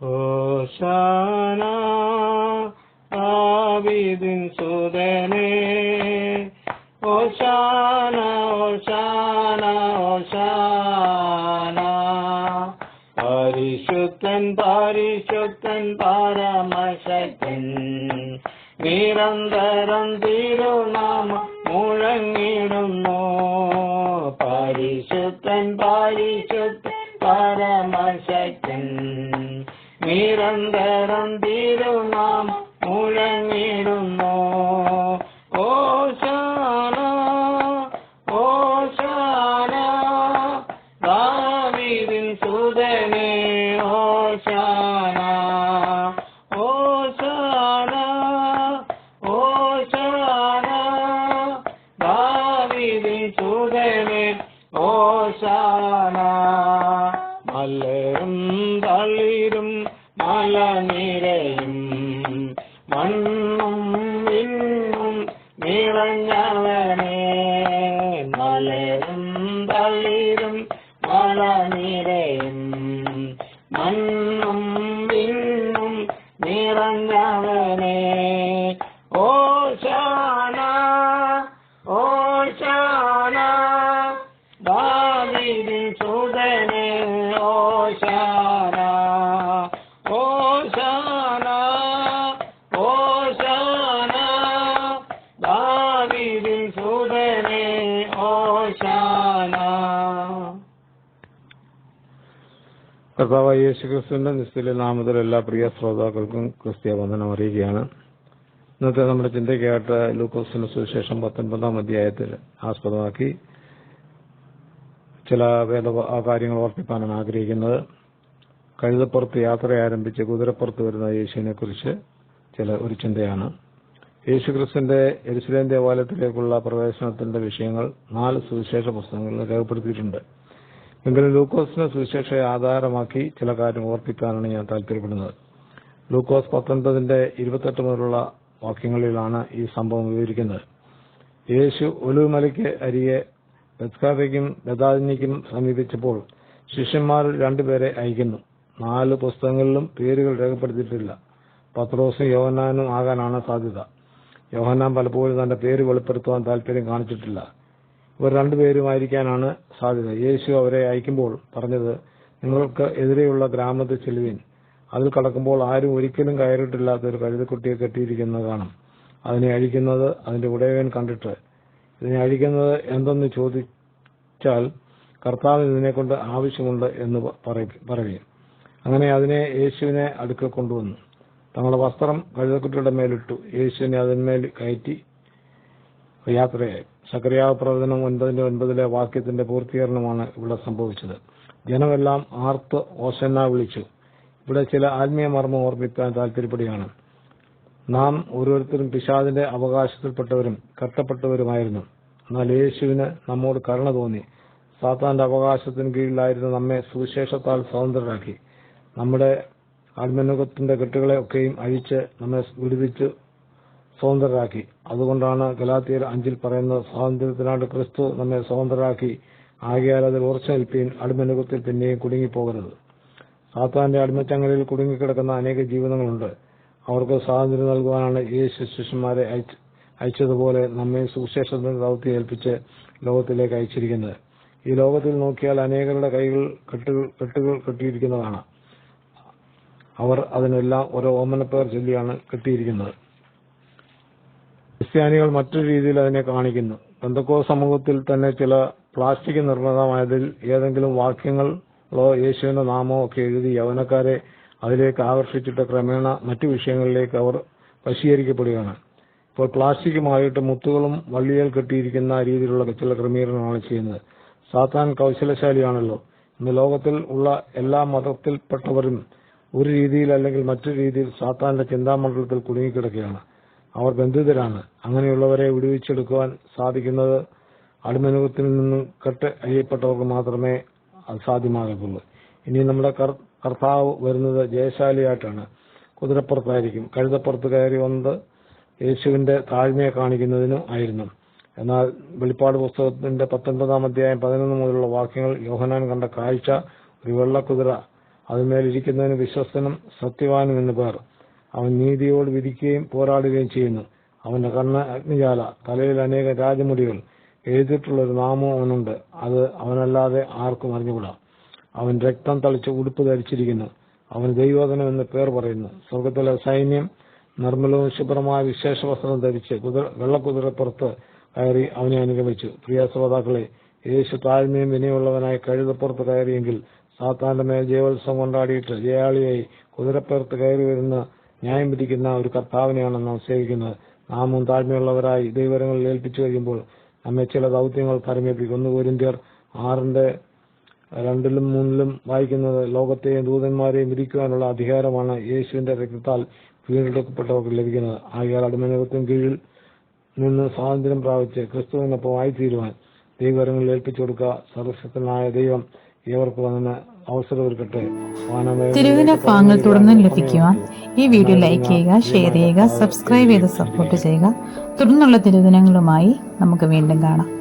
ഹോശാന ആവിദിൻ സുതനേ ഹോശാന ഹോശാന ഹോശാന പരിശുദ്ധൻ പരിശുദ്ധൻ പരമശക്തൻ നിരന്തരം തിരുനാമം മുഴങ്ങിടുന്നു നിരന്തരം തിരുനാമം മുഴങ്ങിടുന്നു ഓശാന ഓശാന ദാവീദിൻ സുതനേ ഓശാന ഓശാന ഓശാന ദാവീദിൻ സുതനേ ഓശാന മലരും തളിരും മലനിരയും മണ്ണും ഇന്നും നിറഞ്ഞവനേ. മലരും തളിരും മലനിരയും മണ്ണും ഇന്നും നിറഞ്ഞവനേ. ഓശാന ഓശാന ദാവീദിൻ കർത്താവ് യേശു ക്രിസ്തുവിന്റെ നിസ്തുല്യ നാമത്തിൽ എല്ലാ പ്രിയ ശ്രോതാക്കൾക്കും ക്രിസ്തീയ വന്ദനം അറിയുകയാണ് ഇന്നത്തെ നമ്മുടെ ചിന്തയ്ക്കായിട്ട് ലൂക്കോസിന് സുവിശേഷം പത്തൊൻപതാം അധ്യായത്തിൽ ആസ്പദമാക്കി ചില വേദ കാര്യങ്ങൾ ഓർപ്പിക്കാനാണ് ആഗ്രഹിക്കുന്നത്. കഴുതപ്പുറത്ത് യാത്ര ആരംഭിച്ച് കുതിരപ്പുറത്ത് വരുന്ന യേശുവിനെ കുറിച്ച് ചില ഒരു ചിന്തയാണ്. യേശു ക്രിസ്തുവിന്റെ എരുസലേം ദേവാലയത്തിലേക്കുള്ള പ്രവേശനത്തിന്റെ വിഷയങ്ങൾ നാല് സുവിശേഷ പുസ്തകങ്ങളിൽ രേഖപ്പെടുത്തിയിട്ടുണ്ട്. എങ്കിലും ലൂക്കോസിനെ സുവിശേഷ ആധാരമാക്കി ചില കാര്യം ഓർപ്പിക്കാനാണ് ഞാൻ താല്പര്യപ്പെടുന്നത്. ലൂക്കോസ് പത്തൊൻപതിന്റെ ഇരുപത്തെട്ട് മുതലുള്ള വാക്യങ്ങളിലാണ് ഈ സംഭവം വിവരിക്കുന്നത്. യേശു ഒലുമലയ്ക്ക് അരികെ ബത്കാബയ്ക്കും ബദാദിനിക്കും സമീപിച്ചപ്പോൾ ശിഷ്യന്മാർ രണ്ടുപേരെ അയക്കുന്നു. നാല് പുസ്തകങ്ങളിലും പേരുകൾ രേഖപ്പെടുത്തിയിട്ടില്ല. പത്രോസും യോഹന്നാനും ആകാനാണ് സാധ്യത. യോഹന്നാൻ പലപ്പോഴും തന്റെ പേര് വെളിപ്പെടുത്തുവാൻ താല്പര്യം കാണിച്ചിട്ടില്ല. ഇവർ രണ്ടുപേരുമായിരിക്കാനാണ് സാധ്യത. യേശു അവരെ അയക്കുമ്പോൾ പറഞ്ഞത് നിങ്ങൾക്ക് എതിരെയുള്ള ഗ്രാമത്തിൽ ചെല്ലുവിൻ. അതിൽ കടക്കുമ്പോൾ ആരും ഒരിക്കലും കയറിയിട്ടില്ലാത്ത ഒരു കഴുതക്കുട്ടിയെ കെട്ടിയിരിക്കുന്നത് കാണും. അതിനെ അഴിക്കുന്നത് അതിന്റെ ഉടയവൻ കണ്ടിട്ട്. ഇതിനെ അഴിക്കുന്നത് എന്തെന്ന് ചോദിച്ചാൽ കർത്താവ് ഇതിനെ കൊണ്ട് ആവശ്യമുണ്ട് എന്ന് പറയും അങ്ങനെ അതിനെ യേശുവിനെ അടുക്കൽ കൊണ്ടുവന്നു. തങ്ങളുടെ വസ്ത്രം കഴുതക്കുട്ടിയുടെ മേലിട്ടു. യേശുവിനെ അതിന്മേൽ കയറ്റി യാത്രയായി സക്രിയാവ് പ്രവചനം ഒൻപതിന്റെ ഒൻപതിലെ വാക്യത്തിന്റെ പൂർത്തീകരണമാണ് ഇവിടെ സംഭവിച്ചത്. ജനമെല്ലാം ആർത്ത് ഓസന്ന വിളിച്ചു. ഇവിടെ ചില ആത്മീയ മർമ്മം ഓർമ്മിക്കാൻ താല്പര്യപ്പെടുകയാണ് നാം ഓരോരുത്തരും പിശാദിന്റെ അവകാശത്തിൽപ്പെട്ടവരും കഷ്ടപ്പെട്ടവരുമായിരുന്നു. എന്നാൽ യേശുവിന് നമ്മോട് കരുണ തോന്നി. സാത്താന്റെ അവകാശത്തിന് കീഴിലായിരുന്ന നമ്മെ സുവിശേഷത്താൽ സ്വതന്ത്രരാക്കി. നമ്മുടെ ആത്മനുഖത്തിന്റെ കെട്ടുകളെ ഒക്കെയും അഴിച്ച് നമ്മെ വിടുവിച്ച് സ്വതന്ത്രരാക്കി. അതുകൊണ്ടാണ് ഗലാത്തിയർ അഞ്ചിൽ പറയുന്നത് സ്വാതന്ത്ര്യത്തിനാണ്ട് ക്രിസ്തു നമ്മെ സ്വതന്ത്രരാക്കി. ആകയാൽ അതിൽ ഉറച്ചേൽപ്പീൻ നിൽപ്പീൻ അടിമനുഖത്തിൽ പിന്നെയും കുടുങ്ങിപ്പോകരുത്. സാത്താന്റെ അടിമച്ചങ്ങലിൽ കുടുങ്ങിക്കിടക്കുന്ന അനേക ജീവിതങ്ങളുണ്ട്. അവർക്ക് സ്വാതന്ത്ര്യം നൽകുവാനാണ് യേശു ശിഷ്യന്മാരെ അയച്ച- അയച്ചതുപോലെ നമ്മെ സുവിശേഷത്തിന്റെ ദൗത്യം ഏൽപ്പിച്ച് ലോകത്തിലേക്ക് അയച്ചിരിക്കുന്നത്. ഈ ലോകത്തിൽ നോക്കിയാൽ അനേകരുടെ കൈകൾ കെട്ടുകൾ കെട്ടുകൾ കെട്ടിയിരിക്കുന്നതാണ്. അവർ അതിനെല്ലാം ഓരോ ഓമനപ്പേർ ചൊല്ലിയാണ് കെട്ടിയിരിക്കുന്നത്. ക്രിസ്ത്യാനികൾ മറ്റൊരു രീതിയിൽ അതിനെ കാണിക്കുന്നു. ബന്ധക്കോ സമൂഹത്തിൽ തന്നെ ചില പ്ലാസ്റ്റിക് നിർമ്മിതമായതിൽ ഏതെങ്കിലും വാക്യങ്ങളോ യേശുവിന്റെ നാമോ ഒക്കെ എഴുതി യൗവനക്കാരെ അതിലേക്ക് ആകർഷിച്ചിട്ട് ക്രമേണ മറ്റു വിഷയങ്ങളിലേക്ക് അവർ വശീകരിക്കപ്പെടുകയാണ് ഇപ്പോൾ പ്ലാസ്റ്റിക്കുമായിട്ട് മുത്തുകളും വള്ളിയാൽ കെട്ടിയിരിക്കുന്ന രീതിയിലുള്ള ചില ക്രമീകരണമാണ് ചെയ്യുന്നത്. സാത്താൻ കൗശലശാലിയാണല്ലോ. ഇന്ന് ലോകത്തിൽ ഉള്ള എല്ലാ മതത്തിൽപ്പെട്ടവരും ഒരു രീതിയിൽ അല്ലെങ്കിൽ മറ്റൊരു രീതിയിൽ സാത്താന്റെ ചിന്താമണ്ഡലത്തിൽ കുടുങ്ങിക്കിടക്കുകയാണ്. അവർ ബന്ധിതരാണ്. അങ്ങനെയുള്ളവരെ വിടുവിച്ചെടുക്കുവാൻ സാധിക്കുന്നത് അടിമനുഖത്തിൽ നിന്നും കെട്ട് അയ്യപ്പെട്ടവർക്ക് മാത്രമേ അത് സാധ്യമാകത്തുള്ളൂ. ഇനി നമ്മുടെ കർത്താവ് വരുന്നത് ജയശാലിയായിട്ടാണ്. കുതിരപ്പുറത്തായിരിക്കും. കഴുതപ്പുറത്ത് കയറി വന്നത് യേശുവിന്റെ താഴ്മയെ കാണിക്കുന്നതിനും ആയിരുന്നു. എന്നാൽ വെളിപ്പാട് പുസ്തകത്തിന്റെ പത്തൊൻപതാം അധ്യായം പതിനൊന്ന് മുതലുള്ള വാക്യങ്ങൾ യോഹനാൻ കണ്ട കാഴ്ച ഒരു വെള്ളക്കുതിര. അതിന്മേലിരിക്കുന്നതിന് വിശ്വസ്തനും സത്യവാനും എന്ന് പേർ. അവൻ നീതിയോട് വിധിക്കുകയും പോരാടുകയും ചെയ്യുന്നു. അവന്റെ കണ്ണ് അഗ്നിജാല തലയിൽ അനേക രാജമുടികൾ. എഴുതിയിട്ടുള്ള ഒരു നാമവും അവനുണ്ട്. അത് അവനല്ലാതെ ആർക്കും അറിഞ്ഞുകൂടാ. അവൻ രക്തം തളിച്ച് ഉടുപ്പ് ധരിച്ചിരിക്കുന്നു. അവൻ ദൈവോധനം എന്ന് പേർ പറയുന്നു. സ്വർഗത്തിലെ സൈന്യം നിർമ്മലവും ശുഭ്രമായ വിശേഷ വസ്ത്രം ധരിച്ച് കുതിര വെള്ളക്കുതിരപ്പുറത്ത് കയറി അവനെ അനുഗമിച്ചു. പ്രിയ ശ്രോതാക്കളെ യേശു താഴ്മയും വിനയുള്ളവനായി കഴുതപ്പുറത്ത് കയറിയെങ്കിൽ സാത്താന്റെ മേൽ ജയോത്സവം കൊണ്ടാടിയിട്ട് ജയാളിയായി കുതിരപ്പുറത്ത് കയറി വരുന്ന ന്യായം വിധിക്കുന്ന ഒരു കർത്താവിനെയാണ് നാം സേവിക്കുന്നത് നാമും താഴ്മയുള്ളവരായി ദൈവരങ്ങളിൽ ഏൽപ്പിച്ചു കഴിയുമ്പോൾ നമ്മെ ചില ദൗത്യങ്ങൾ പരമേൽപ്പിക്കും ഒന്ന് കോരിന്ത്യർ ആറിന്റെ രണ്ടിലും മൂന്നിലും വായിക്കുന്നത് ലോകത്തെയും ദൂതന്മാരെയും വിധിക്കുവാനുള്ള അധികാരമാണ് യേശുവിന്റെ രക്തത്താൽ വീണ്ടെടുക്കപ്പെട്ടവർക്ക് ലഭിക്കുന്നത്. ആകയാൽ അടിമനകത്തിന് കീഴിൽ നിന്ന് സ്വാതന്ത്ര്യം പ്രാപിച്ച് ക്രിസ്തുവിനൊപ്പം ആയിത്തീരുവാൻ ദൈവകരങ്ങളിൽ ഏൽപ്പിച്ചു കൊടുക്കുക സർവശക്തനായ ദൈവം ഏവർക്കും അതിന് അവസരം ഒരുക്കട്ടെ. തിരുവിന പാങ്ങൾ തുടർന്ന് ലഭിക്കുവാൻ ഈ വീഡിയോ ലൈക്ക് ചെയ്യുക ഷെയർ ചെയ്യുക സബ്സ്ക്രൈബ് ചെയ്ത് സപ്പോർട്ട് ചെയ്യുക. തുടർന്നുള്ള തിരുദിനങ്ങളുമായി നമുക്ക് വീണ്ടും കാണാം.